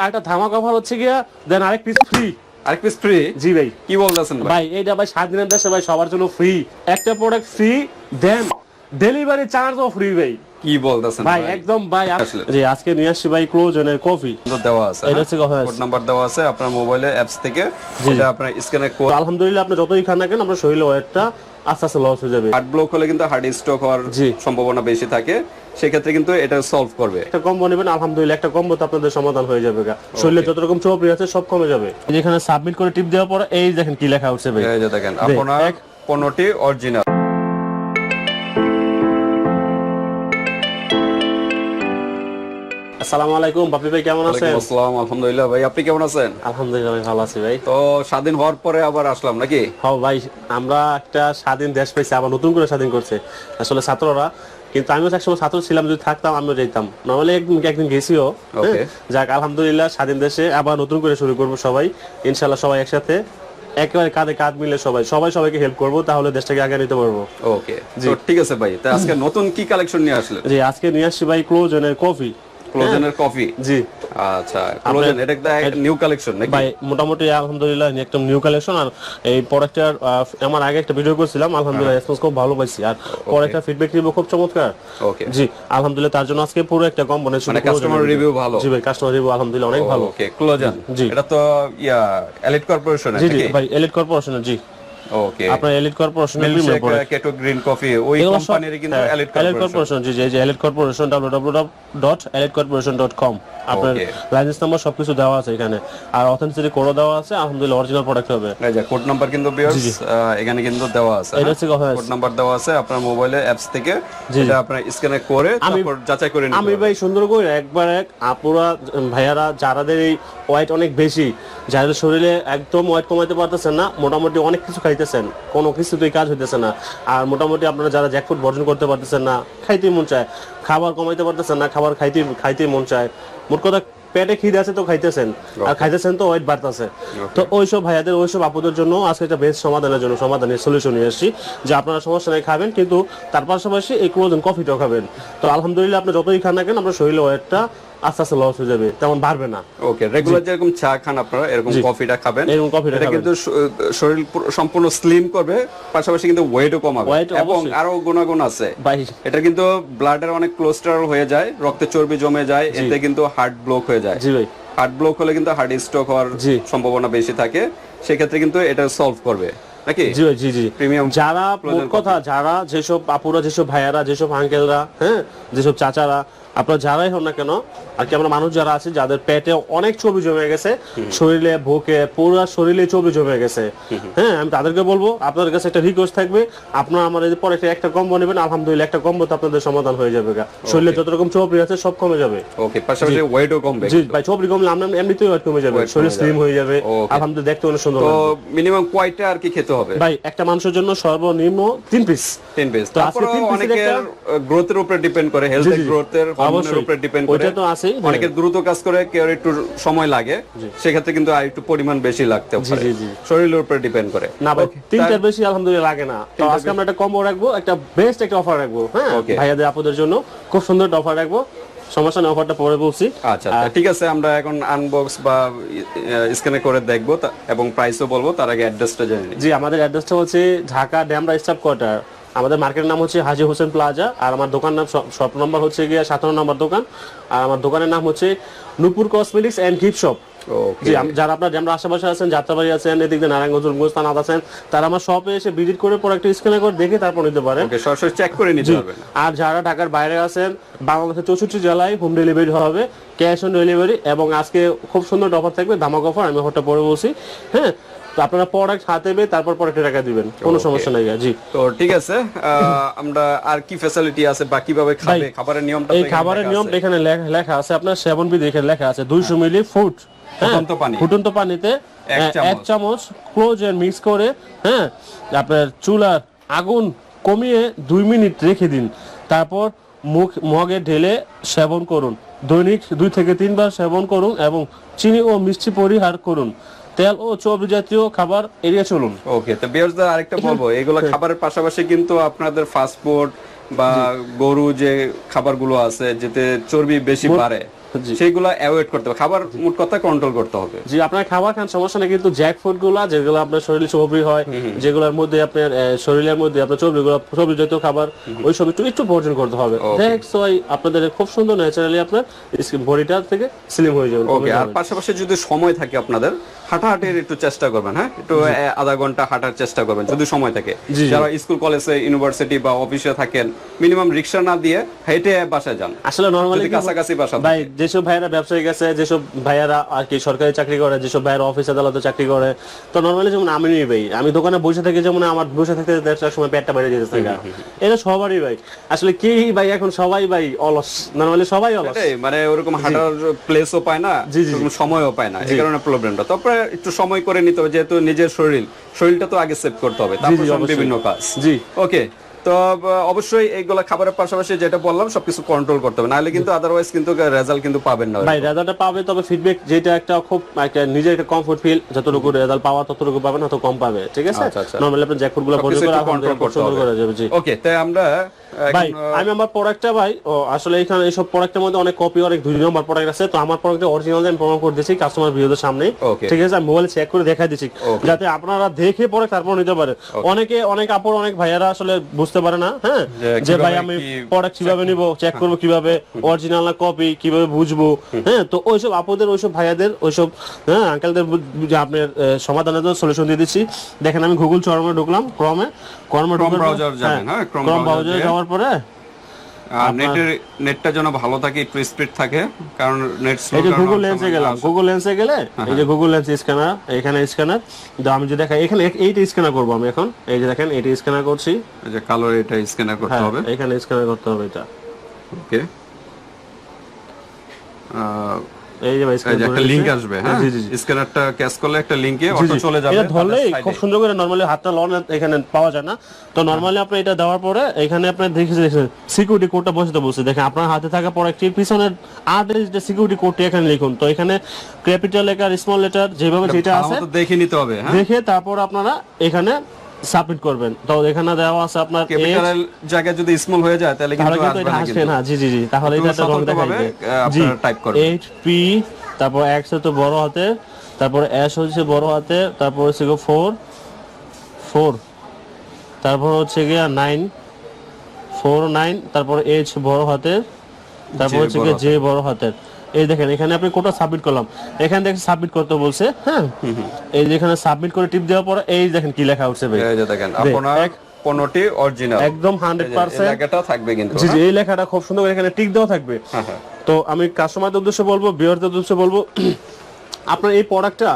আরেকটা ধামাকা অফার হচ্ছে গিয়া দেন আরেক পিস ফ্রি আরেক পিস ফ্রি জি ভাই। কি বলতেছেন ভাই? এইটা ভাই সাত দিনের দেশে ভাই সবার জন্য ফ্রি একটা প্রোডাক্ট ফ্রি দেন ডেলিভারি চার্জও ফ্রি ভাই। কি বলতেছেন ভাই একদম ভাই জি আজকে নিয়ে আসছি ভাই ক্লোজনের কফি দেওয়া আছে এটা হচ্ছে কথা কোড নাম্বার দেওয়া আছে আপনার মোবাইলে অ্যাপস থেকে। এটা আপনার স্ক্যানে কোড আলহামদুলিল্লাহ আপনি যতই খান না কেন আপনার শরীরে ওয়েটটা আস্তে আস্তে লস হয়ে যাবে। হার্ট ব্লক হলে কিন্তু হার্ট স্ট্রোক হওয়ার। সম্ভাবনা বেশি থাকে। সেক্ষেত্রে কিন্তু এটা সলভ করবে। একটা কম্বো নেবেন আলহামদুলিল্লাহ একটা কম্বো তো আপনাদের সমাধান হয়ে যাবে। শরীরে যত রকম চোপড়ি আছে সব কমে যাবে। যেখানে সাবমিট করে টিপ দেওয়ার পরে এই দেখেন কি লেখা উঠছে ভাই। এই যে দেখেন আপনার পণ্যটি অরিজিনাল আসসালামু আলাইকুম বাপি ভাই কেমন আছেন? আসসালাম আলহামদুলিল্লাহ ভাই আপনি কেমন আছেন? আলহামদুলিল্লাহ ভাই ভালো আছি ভাই। তো স্বাধীন হওয়ার পরে আবার আসলাম নাকি? হ্যাঁ ভাই আমরা একটা স্বাধীন দেশ পেয়েছি আবার নতুন করে স্বাধীন করছে আসলে ছাত্ররা। কিন্তু আমিও একসময় ছাত্র ছিলাম যদি থাকতাম আমিও যেতাম। নর্মালি একদিন একদিন গেছিও হ্যাঁ? যাক আলহামদুলিল্লাহ স্বাধীন দেশে আবার নতুন করে শুরু করব সবাই। ইনশাল্লাহ সবাই একসাথে একেবারে কাঁধে কাঁধ মিলে সবাই সবাই সবাইকে হেল্প করব তাহলে দেশটাকে আগে নিতে পারব। ওকে। ঠিক আছে ভাই তা আজকে নতুন কি কালেকশন নিয়ে আসলে জি আজকে নিয়ে আসছি ভাই ক্লোজনের কফি। ক্লোজেনের কফি জি। আচ্ছা ক্লোজেন এটা একটা নিউ কালেকশন নাকি? ভাই মোটামুটি আলহামদুলিল্লাহ একটা নিউ কালেকশন আর এই প্রোডাক্টটার আমার আগে একটা ভিডিও করছিলাম আলহামদুলিল্লাহ রেসপন্স খুব ভালো পাইছি। আর প্রোডাক্টটা ফিডব্যাক রিভিউ খুব চমৎকার। ওকে জি আলহামদুলিল্লাহ তার জন্য আজকে পুরো একটা কম বনে মানে কাস্টমার রিভিউ ভালো। জি ভাই কাস্টমার রিভিউ আলহামদুলিল্লাহ অনেক ভালো। ওকে ক্লোজেন জি। এটা তো ইয়া এলিট কর্পোরেশন জি জি ভাই এলিট কর্পোরেশনের জি। ওকে আপনার Elite product keto green coffee ওই কোম্পানির কিন্তু এলিট এলিট কর্পোরেশন কর্পোরেশন জি জি এলিট কর্পোরেশন www.elitecorporation.com আপনার লাইসেন্স নাম্বার সবকিছু দেওয়া আছে এখানে। আর অথেন্টিসিটি কোডও দেওয়া আছে আলহামদুলিল্লাহ অরিজিনাল প্রোডাক্ট হবে। যে কোড নাম্বার কিন্তু ভিউয়ার্স এখানে কিন্তু দেওয়া আছে এটা হচ্ছে কথা কোড নাম্বার দেওয়া আছে আপনার মোবাইলে অ্যাপস থেকে। এটা আপনার স্ক্যানে করে তারপর যাচাই করে নিতে আমি ভাই সুন্দর করে একবার এক আপুরা ভাইয়ারা যারাদের এই ওয়েট অনেক বেশি যাদের শরীরে একদম ওয়েট কমাইতে পারতেছেন না মোটামুটি অনেক কিছু খাইতেছেন কোনো কিছুতেই কাজ হইতেছে না। আর মোটামুটি আপনারা যারা জ্যাকফুড বর্জন করতে পারতেছেন না খাইতেই মন চায়। খাবার কমাইতে পারতেছেন না খাবার খাইতে খাইতেই মন চায়। মোট কথা পেটে খিদে আছে তো খাইতেছেন আর খাইতেছেন তো ওয়েট বাড়তেছে। তো ওইসব ভাইয়াদের ওইসব আপুদের জন্য আজকে একটা বেস্ট সমাধানের জন্য সমাধানের সলিউশন নিয়ে এসেছি যে আপনারা সমস্যা নেই খাবেন কিন্তু তার পাশাপাশি এই ক্লোজন কফিটাও খাবেন। তো আলহামদুলিল্লাহ আপনি যতই খান না কেন আপনার শরীরে ওয়েটটা আস্তে আস্তে লস হয়ে যাবে তেমন বাড়বে না। ওকে রেগুলার যেরকম চা খান আপনারা এরকম কফিটা খাবেন। এরকম কফিটা এটা কিন্তু শরীর সম্পূর্ণ স্লিম করবে পাশাপাশি কিন্তু ওয়েটও কমাবে। এবং আরও গুণাগুণ আছে। এটা কিন্তু ব্লাডের অনেক কোলেস্টেরল হয়ে যায় রক্তে চর্বি জমে যায় এতে কিন্তু হার্ট ব্লক হয়ে যায়। জি ভাই। হার্ট ব্লক হলে কিন্তু হার্ট স্ট্রোক হওয়ার সম্ভাবনা বেশি থাকে। সেক্ষেত্রে কিন্তু এটা সলভ করবে নাকি? জি জি জি। প্রিমিয়াম যারা কথা যারা যেসব আপুরা যেসব ভাইয়ারা যেসব আঙ্কেলরা হ্যাঁ? যেসব চাচারা আপনারা যারাই হন না কেন আর কি আমরা মানুষ যারা আছে যাদের পেটে অনেক চর্বি জমে গেছে শরীরে বুকে পুরো শরীরে চর্বি জমে গেছে। হ্যাঁ আমি তাদেরকে বলব আপনাদের কাছে একটা রিকোয়েস্ট থাকবে আপনারা আমার এই পরে একটা- কম্বো নেবেন আলহামদুলিল্লাহ একটা কম্বো তো আপনাদের সমাধান হয়ে যাবে শরীরে যত রকম চর্বি আছে সব কমে যাবে। ওকে পাশাপাশি ওয়েটও কমবে। জি ভাই চর্বি কমলে আমরা এমনিতেই ওয়েট কমে যাবে শরীর স্লিম হয়ে যাবে আলহামদুলিল্লাহ দেখতে অনেক সুন্দর তো মিনিমাম কয়টা আর কি খেতে হবে? ভাই একটা মানুষের জন্য সর্বনিম্ন তিন পিস তিন পিস তো তারপরে অনেকের গ্রোথের উপরে ডিপেন্ড করে হেলথ। গ্রোথের হরমোনের উপরে ডিপেন্ড করে। ওইটা তো আছেই, হ্যাঁ। অনেকের দ্রুত কাজ করে কেউ একটু সময় লাগে। সেক্ষেত্রে কিন্তু আর একটু পরিমাণ বেশি লাগতে পারে। শরীরের উপরে ডিপেন্ড করে। না ভাই তিনটার বেশি আলহামদুলিল্লাহ লাগে না। তো আজকে আমরা একটা কম্বো রাখব একটা বেস্ট একটা অফার রাখব হ্যাঁ? ভাইয়াদের আপুদের জন্য খুব সুন্দর একটা অফার রাখব। সমস্যা অফারটা পরে বলছি। আচ্ছা আচ্ছা, ঠিক আছে আমরা এখন আনবক্স বা স্ক্যানে করে দেখব এবং প্রাইসও বলব তার আগে অ্যাড্রেসটা জেনে জি আমাদের অ্যাড্রেসটা হচ্ছে ঢাকা ড্যামরা স্টাফ কোয়ার্টার। আমাদের মার্কেটের নাম হচ্ছে হাজি হোসেন প্লাজা আর আমার দোকান নাম শপ নম্বর হচ্ছে গিয়ে সাতান্ন নম্বর দোকান আর আমার দোকানের নাম হচ্ছে Nupur cosmetics and gift shop যারা আপনার আমরা আশেপাশে আছেন যাত্রাবাড়ি আছেন এদিক দিয়ে নারায়ণগঞ্জ রূপগঞ্জ আছেন তারা আমার শপে এসে ভিজিট করে প্রোডাক্ট স্ক্যান করে দেখে তারপর নিতে পারেন। সরাসরি চেক করে নিতে পারবেন আর যারা ঢাকার বাইরে আছেন বাংলাদেশের চৌষট্টি জেলায় হোম ডেলিভারি হবে ক্যাশ অন ডেলিভারি এবং আজকে খুব সুন্দর অফার থাকবে ধামাক অফার আমি অফারটা পরে বলছি। হ্যাঁ তো আপনারা প্রোডাক্ট হাতে পেয়ে তারপর প্রোডাক্টের টাকা দিবেন। কোনো সমস্যা নাই জি। তো ঠিক আছে আমরা আর কি ফ্যাসিলিটি আছে বা কীভাবে খাবে খাবারের নিয়মটা এই খাবারের নিয়ম এখানে লেখা- আছে আপনার সেভেন বিধি এখানে লেখা আছে দুইশো মিলি ফুট ফুটন্ত পানি। ফুটন্ত পানিতে এক চামচ। এক চামচ। ক্লোজ মিক্স করে হ্যাঁ আপনার চুলার আগুন কমিয়ে দুই মিনিট রেখে দিন। তারপর মুখ মগে ঢেলে সেবন করুন। দৈনিক দুই থেকে তিনবার সেবন করুন এবং চিনি ও মিষ্টি পরিহার করুন। তেল ও চর্বি জাতীয় খাবার এড়িয়ে চলুন। ওকে তো বিয়ার্সদের আরেকটা বলব এগুলো খাবারের পাশাপাশি কিন্তু আপনাদের ফাস্ট ফুড বা গরু যে খাবারগুলো আছে যেতে চর্বি বেশি বাড়ে। জি। অ্যাভয়েড করতে হবে। খাবার মোট কথা কন্ট্রোল করতে হবে। জি আপনার খাবার খান সমস্যা নেই কিন্তু জ্যাক ফুডগুলা যেগুলো আপনার শরীরে চর্বি হয় যেগুলোর মধ্যে আপনার শরীরের মধ্যে আপনার চর্বি গুলো চর্বি জাতীয় খাবার ওই সব একটু একটু বর্জন করতে হবে। দ্যাটস ওয়াই আপনাদের খুব সুন্দর ন্যাচারালি আপনার বডিটা থেকে স্লিম হয়ে যাবে। ওকে আর পাশাপাশি যদি সময় থাকে আপনাদের হাঁটাহাঁটির একটু চেষ্টা করবেন হ্যাঁ? একটু আধা ঘণ্টা হাঁটার চেষ্টা করবেন যদি সময় থাকে। যারা স্কুল কলেজে ইউনিভার্সিটি বা অফিসে থাকেন মিনিমাম রিক্সা না দিয়ে হেঁটে বাসায় যান। আসলে নর্মালি কাছাকাছি বাসা ভাই যেসব ভাইয়েরা ব্যবসায়ী গেছে যেসব ভাইয়ারা আর কি সরকারি চাকরি করে যেসব ভাইয়েরা অফিস আদালতে চাকরি করে তো নর্মালি যেমন আমি নেই ভাই আমি দোকানে বসে থাকি যেমন আমার বসে থাকতে দেড়টার সময় পেটটা বেড়ে যেতে থাকে। এটা সবারই ভাই। আসলে কি ভাই এখন সবাই ভাই অলস। নর্মালি সবাই অলস। মানে ওরকম হাঁটার প্লেসও পায় না জি, জি, ওরকম সময়ও পায় না। এই কারণে প্রবলেমটা তারপরে একটু সময় করে নিতে হবে যেহেতু নিজের শরীর শরীরটা তো আগে সেভ করতে হবে। তারপর বিভিন্ন কাজ। জি। ওকে তো অবশ্যই এইগুলা খাবারের পাশাপাশি যেটা বললাম সবকিছু কন্ট্রোল করতে হবে। নাহলে কিন্তু আদারওয়াইজ কিন্তু রেজাল্ট কিন্তু পাবেন না ভাই রেজাল্টটা পাবে তবে ফিডব্যাক যেটা একটা খুব একটা নিজের একটা কমফোর্ট ফিল যতটুকু রেজাল্ট পাওয়া ততটুকু পাবেন হয়তো কম পাবে ঠিক আছে? আচ্ছা, আচ্ছা। আপনি জ্যাকফুডগুলো বন্ধ করে কন্ট্রোল হবে। যাবে জি। ওকে তাই আমরা ভাই আমি আমার প্রোডাক্টটা ভাই ও আসলে এখানে এইসব প্রোডাক্টের মধ্যে অনেক কপি অনেক দুই নম্বর প্রোডাক্ট আছে তো আমার প্রোডাক্টের অরিজিনাল আমি প্রমাণ করে দিচ্ছি কাস্টমার ভিডিওদের সামনে ঠিক আছে? আমি মোবাইলে চেক করে দেখাই দিচ্ছি যাতে আপনারা দেখে পরে তারপর নিতে পারে। অনেকে অনেক আপর অনেক ভাইয়ারা আসলে বুঝতে পারে না হ্যাঁ? যে ভাই আমি প্রোডাক্ট কীভাবে নিব চেক করব কীভাবে অরিজিনাল না কপি কীভাবে বুঝব হ্যাঁ? তো ওইসব আপুদের ওইসব ভাইয়াদের ওইসব হ্যাঁ আঙ্কেলদের যে আপনার সমাধানের জন্য সলিউশন দিয়ে দিচ্ছি। দেখেন আমি গুগল চরমে ঢুকলাম ক্রমে ক্রমে Chrome browser যাবেন, হ্যাঁ, ক্রম browser ব্রাউজারে যাওয়ার পরে নেটের নেটটা যেন ভালো থাকে একটু স্পিড থাকে কারণ নেট এই যে গুগল লেন্সে গেলাম গুগল লেন্সে গেলে হ্যাঁ, এই যে গুগল লেন্স স্ক্যানার এখানে স্ক্যানার তো আমি যদি দেখাই এখানে এইটা স্ক্যানার করব আমি এখন। এই যে দেখেন এইটা স্ক্যানার করছি। যে কালার এটা স্ক্যানার করতে হ্যাঁ হবে। এখানে স্ক্যানার করতে হবে এটা। ওকে এই যে ভাই এই যে scan একটা লিংক আসবে হ্যাঁ জি জি জি। স্ক্যানারটা ক্যাশ করলে একটা লিংকে অটো চলে যাবে এটা ধরলেই খুব সুন্দর করে নরমালি হাতটা লন এখানে পাওয়া যায় না। তো নরমালি আপনি এটা দেওয়ার পরে এখানে আপনি দেখে দেখেন সিকিউরিটি কোডটা বসতে বলছে। দেখেন আপনার হাতে থাকা পরে একটি পিছনের আট যে সিকিউরিটি কোডটি এখানে লিখুন। তো এখানে ক্যাপিটাল লেটার স্মল লেটার যেভাবে যেটা আছে দেখে নিতে হবে হ্যাঁ? দেখে তারপর আপনারা এখানে সাবমিট করবেন। তো এখানে দেওয়া আছে আপনার H, ক্যাপিটাল জায়গায় যদি স্মল হয়ে যায় তাহলে কিন্তু আসবে না আসবে কিন্তু। না। জি জি জি তাহলে এটা একটা রং জি আপনারা type করবেন। এইট পি তারপর এক্স তো বড় হাতে তারপর এস হচ্ছে বড় হাতে তারপর হচ্ছে গিয়ে ফোর ফোর তারপর হচ্ছে গিয়ে নাইন ফোর নাইন তারপর এইচ বড় হাতের তারপর হচ্ছে গিয়ে জে বড় হাতের এই দেখেন এখানে আপনি কোটা সাবমিট করলাম। এখানে দেখেন সাবমিট করতে বলছে হ্যাঁ? এই যেখানে সাবমিট করে টিপ দেওয়ার পরে এই দেখেন কি লেখা উঠছে ভাই। এই যে দেখেন আপনার পণ্যটি অরিজিনাল একদম হান্ড্রেড পার্সেন্ট জায়গাটা থাকবে কিন্তু জি জি এই লেখাটা খুব সুন্দর এখানে টিক দেওয়া থাকবে। হ্যাঁ হ্যাঁ। তো আমি কাস্টমারদের উদ্দেশ্যে বলব বিয়ারদের উদ্দেশ্যে বলব আপনার এই প্রোডাক্টটা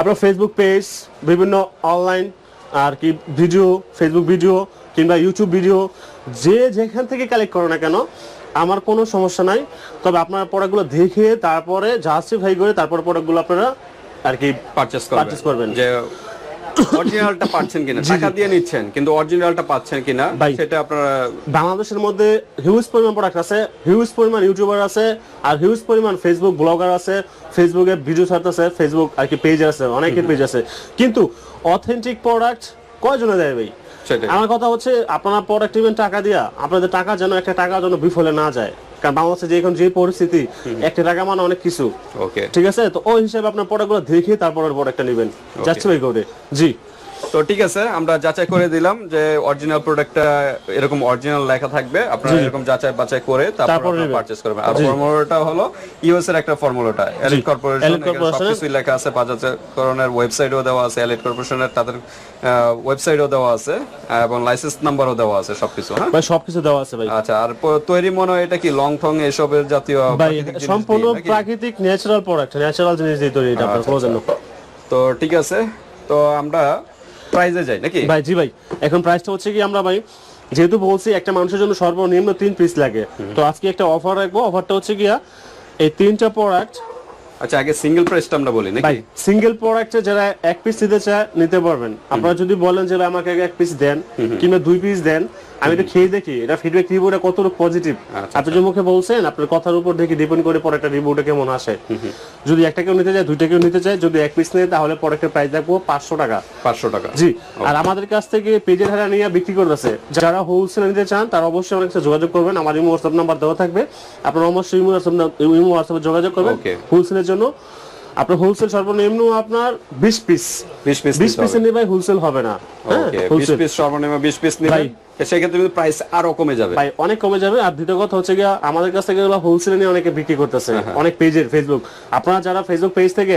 আপনার ফেসবুক পেজ বিভিন্ন অনলাইন আর কি ভিডিও ফেসবুক ভিডিও কিংবা ইউটিউব ভিডিও যে যেখান থেকে কালেক্ট করো না কেন আমার কোনো সমস্যা নাই তবে আপনারা প্রোডাক্টগুলো দেখে তারপরে জাস্টিফাই করে তারপর প্রোডাক্টগুলো আপনারা আর কি পারচেস করবেন। যে অরিজিনালটা পাচ্ছেন কিনা? টাকা দিয়ে নিচ্ছেন কিন্তু অরিজিনালটা পাচ্ছেন কিনা সেটা আপনারা বাংলাদেশের মধ্যে হিউজ পরিমাণ প্রোডাক্ট আছে হিউজ পরিমাণ ইউটিউবার আছে আর হিউজ পরিমাণ ফেসবুক ব্লগার আছে ফেসবুকে ভিডিও ছাড়তেছে ফেসবুক আর কি পেজ আছে অনেকের পেজ আছে। কিন্তু অথেন্টিক প্রোডাক্ট কয়জনে দেয় ভাই? আমার কথা হচ্ছে আপনারা প্রোডাক্ট টাকা দিয়া আপনাদের টাকা যেন একটা টাকা যেন বিফলে না যায়। কারণ বাংলাদেশে যে এখন যে পরিস্থিতি একটা টাকা মানে অনেক কিছু। ওকে। ঠিক আছে? তো ওই হিসাবে আপনার প্রোডাক্টগুলো দেখে তারপর একটা নেবেন। যাচ্ছে ভাই করে জি। তো ঠিক আছে আমরা যাচাই করে দিলাম যে অরিজিনাল প্রোডাক্টটা এরকম অরিজিনাল লেখা থাকবে। আপনারা এরকম যাচাই বাছাই করে তারপর। পারচেজ করবেন। আর ফর্মুলাটা হলো ইউএস এর একটা ফর্মুলাটা এলিট কর্পোরেশন সবকিছু লেখা আছে বাজাজকরণের ওয়েবসাইটও দেওয়া আছে এলিট কর্পোরেশনের তাদের ওয়েবসাইটও দেওয়া আছে এবং লাইসেন্স নাম্বারও দেওয়া আছে সবকিছু হ্যাঁ? ভাই সবকিছু দেওয়া আছে ভাই। আচ্ছা আর তৈরি মনে হয় এটা কি লং থং এসবের জাতীয় ভাই সম্পূর্ণ প্রাকৃতিক ন্যাচারাল প্রোডাক্ট ন্যাচারাল জিনিস দিয়ে তৈরি এটা আপনার ক্লোজের তো ঠিক আছে তো আমরা প্রাইজে যাই নাকি? ভাই জি ভাই এখন প্রাইসটা হচ্ছে কি আমরা ভাই যেহেতু বলছি একটা মানুষের জন্য সর্বনিম্ন তিন পিস লাগে তো আজকে একটা অফার রাখব অফারটা হচ্ছে গিয়া এই তিনটা প্রোডাক্ট আচ্ছা আগে সিঙ্গেল প্রাইসটা আমরা বলি ভাই নাকি সিঙ্গেল প্রোডাক্টে যারা এক পিস নিতে চায় নিতে পারবেন। আপনারা যদি বলেন যে আমাকে এক পিস দেন কিংবা দুই পিস দেন আমি তো খেয়ে দেখি এটা ফিডব্যাক রিভিউটা কতটুকু পজিটিভ আপনি যে মুখে বলছেন আপনার কথার উপর দেখে ডিপেন্ড করে পরে একটা রিভিউটা কেমন আসে। যদি একটা কেউ নিতে চায় দুইটা কেউ নিতে চায় যদি এক পিস নেয় তাহলে প্রোডাক্টের প্রাইস রাখব পাঁচশো টাকা। পাঁচশো টাকা। জি আর আমাদের কাছ থেকে পেজের হারা নিয়ে বিক্রি করতেছে। যারা হোলসেল নিতে চান তারা অবশ্যই আমার কাছে যোগাযোগ করবেন। আমার ইমো হোয়াটসঅ্যাপ নাম্বার দেওয়া থাকবে। আপনার অবশ্যই ইমো হোয়াটসঅ্যাপ ইমো হোয়াটসঅ্যাপে যোগাযোগ করবেন. হোলসেলের জন্য। আপনার হোলসেল সর্বনিম্ন আপনার বিশ পিস বিশ পিস বিশ পিসের নিয়ে ভাই হোলসেল হবে না। হ্যাঁ ওকে বিশ হোলসেল পিস সর্বনিম্ন বিশ পিস নিবেন ভাই। সেক্ষেত্রে কিন্তু প্রাইস আরও কমে যাবে। ভাই অনেক কমে যাবে। আর দ্বিতীয় কথা হচ্ছে গিয়া আমাদের কাছ থেকে হোলসেলে নিয়ে অনেকে বিক্রি করতেছে। অনেক পেজের ফেসবুক আপনারা যারা ফেসবুক পেজ থেকে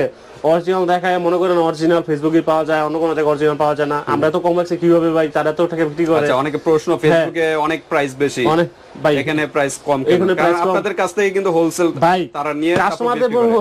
অরিজিনাল দেখায় মনে করেন অরিজিনাল ফেসবুকে পাওয়া যায় অন্য কোনো জায়গায় অরিজিনাল পাওয়া যায় না আমরা তো কম রাখছি কীভাবে ভাই? তারা তো টাকা বিক্রি করে। আচ্ছা অনেকে প্রশ্ন ফেসবুকে অনেক প্রাইস বেশি। হ্যাঁ। অনেক ভাই। এখানে প্রাইস কম এখানে কারণ আপনাদের কাছ থেকে কিন্তু হোলসেল ভাই তারা নিয়ে কাস্টমারদের বলব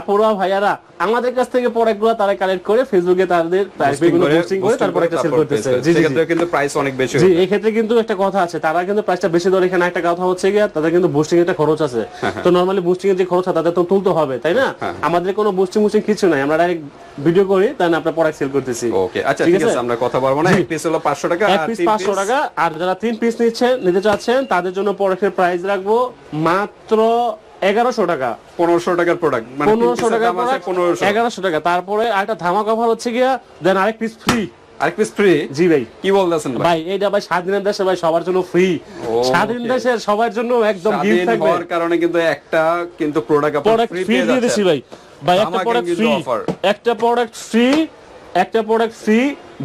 আপুরা ভাইয়ারা আমাদের কাছ থেকে প্রোডাক্টগুলো তারা কালেক্ট করে ফেসবুকে তাদের প্রাইস পোস্টিং করে তারপর একটা সেল করতেছে। জি জি। কিন্তু প্রাইস অনেক বেশি জি হয়ে ক্ষেত্রে কিন্তু একটা কথা আছে তারা কিন্তু প্রাইসটা বেশি ধরে এখানে একটা কথা হচ্ছে গিয়া তাদের কিন্তু বুস্টিং একটা খরচ আছে। হ্যাঁ, তো নরমালি বুস্টিং এর যে খরচ তাদের তো তুলতে হবে তাই না? আমাদের কোনো বুস্টিং বুস্টিং কিছু নাই। আমরা ডাইরেক্ট ভিডিও করি তাই না আমরা প্রোডাক্ট সেল করতেছি। ওকে আচ্ছা ঠিক আছে? আমরা কথা বলব না। এক পিস হলো 500 টাকা এক আর পিস তিন পাঁচশো piece টাকা আর যারা তিন পিস নিচ্ছেন নিতে চাচ্ছেন তাদের জন্য প্রোডাক্টের প্রাইস রাখব মাত্র এগারোশো টাকা। পনেরোশো টাকার প্রোডাক্ট মানে পনেরোশো টাকা 1500 এগারোশো টাকা। তারপরে আরেকটা ধামাকা অফার হচ্ছে গিয়া দেন আরেক পিস ফ্রি আরেক পিস ফ্রি জি ভাই। কি বলতেছেন ভাই? ভাই এইটা ভাই স্বাধীনের দেশে ভাই সবার জন্য ফ্রি স্বাধীন দেশের সবার জন্য একদম গিফট স্বাধীন থাকবে। হওয়ার কারণে কিন্তু একটা কিন্তু প্রোডাক্ট প্রোডাক্ট ফ্রি দিয়ে দিছি ভাই। ভাই একটা প্রোডাক্ট ফ্রি একটা প্রোডাক্ট ফ্রি একটা প্রোডাক্ট ফ্রি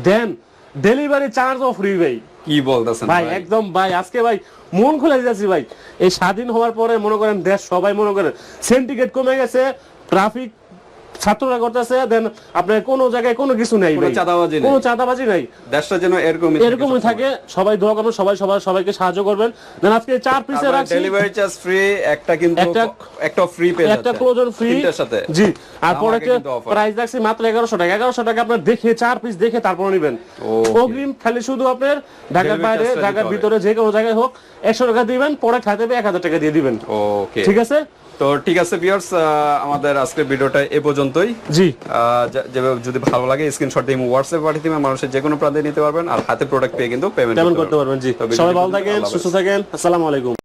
দেন ডেলিভারি চার্জও ফ্রি ভাই। কি বলতেছেন ভাই একদম ভাই আজকে ভাই মন খুলে যাচ্ছি ভাই। এই স্বাধীন হওয়ার পরে মনে করেন দেশ সবাই মনে করেন সেন্টিকেট কমে গেছে ট্রাফিক ছাত্ররা করতেছে দেন আপনার কোনো জায়গায় কোনো কিছু নাই চাঁদাবাজি কোনো চাঁদাবাজি নাই। দেশটা যেন এরকমই এরকমই থাকে সবাই দোয়া করবেন সবাই সবাই সবাইকে সাহায্য করবেন। দেন আজকে চার পিসে রাখছি। ডেলিভারি চার্জ ফ্রি একটা কিন্তু একটা- একটা ফ্রি পেয়ে একটা ক্লোজন ফ্রি তিনটার সাথে। জি। আর পরে প্রাইস রাখছি মাত্র এগারোশো টাকা। এগারোশো টাকা আপনার দেখে চার পিস দেখে তারপর নেবেন. অগ্রিম খালি শুধু আপনার ঢাকার বাইরে ঢাকার ভিতরে যে কোনো জায়গায় হোক একশো টাকা দিবেন পরে এক হাজার টাকা দিয়ে দিবেন। ওকে ঠিক আছে? তো ঠিক আছে ভিউয়ার্স আমাদের আজকের ভিডিওটা এ পর্যন্তই। জি। যদি ভালো লাগে স্ক্রিনশট দিয়ে হোয়াটসঅ্যাপ পাঠিয়ে দিবেন মানুষের যে কোনো প্রান্তে নিতে পারবেন আর হাতে প্রোডাক্ট পেয়ে কিন্তু পেমেন্ট করতে পারবেন জি। সবাই ভালো থাকেন সুস্থ থাকেন আসসালামু আলাইকুম।